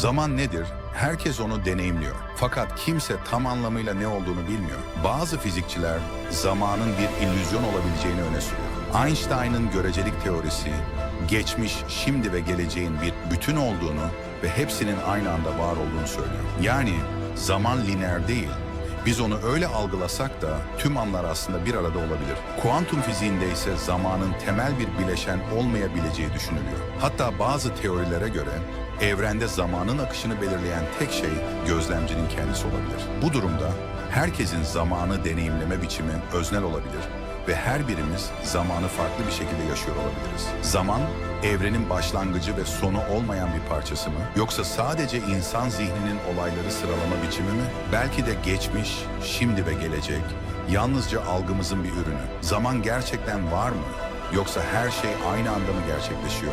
Zaman nedir? Herkes onu deneyimliyor. Fakat kimse tam anlamıyla ne olduğunu bilmiyor. Bazı fizikçiler zamanın bir illüzyon olabileceğini öne sürüyor. Einstein'ın görecelik teorisi, geçmiş, şimdi ve geleceğin bir bütün olduğunu ve hepsinin aynı anda var olduğunu söylüyor. Yani zaman lineer değil, biz onu öyle algılasak da tüm anlar aslında bir arada olabilir. Kuantum fiziğinde ise zamanın temel bir bileşen olmayabileceği düşünülüyor. Hatta bazı teorilere göre evrende zamanın akışını belirleyen tek şey gözlemcinin kendisi olabilir. Bu durumda herkesin zamanı deneyimleme biçimi öznel olabilir ve her birimiz zamanı farklı bir şekilde yaşıyor olabiliriz. Zaman evrenin başlangıcı ve sonu olmayan bir parçası mı? Yoksa sadece insan zihninin olayları sıralama biçimi mi? Belki de geçmiş, şimdi ve gelecek yalnızca algımızın bir ürünü. Zaman gerçekten var mı? Yoksa her şey aynı anda mı gerçekleşiyor?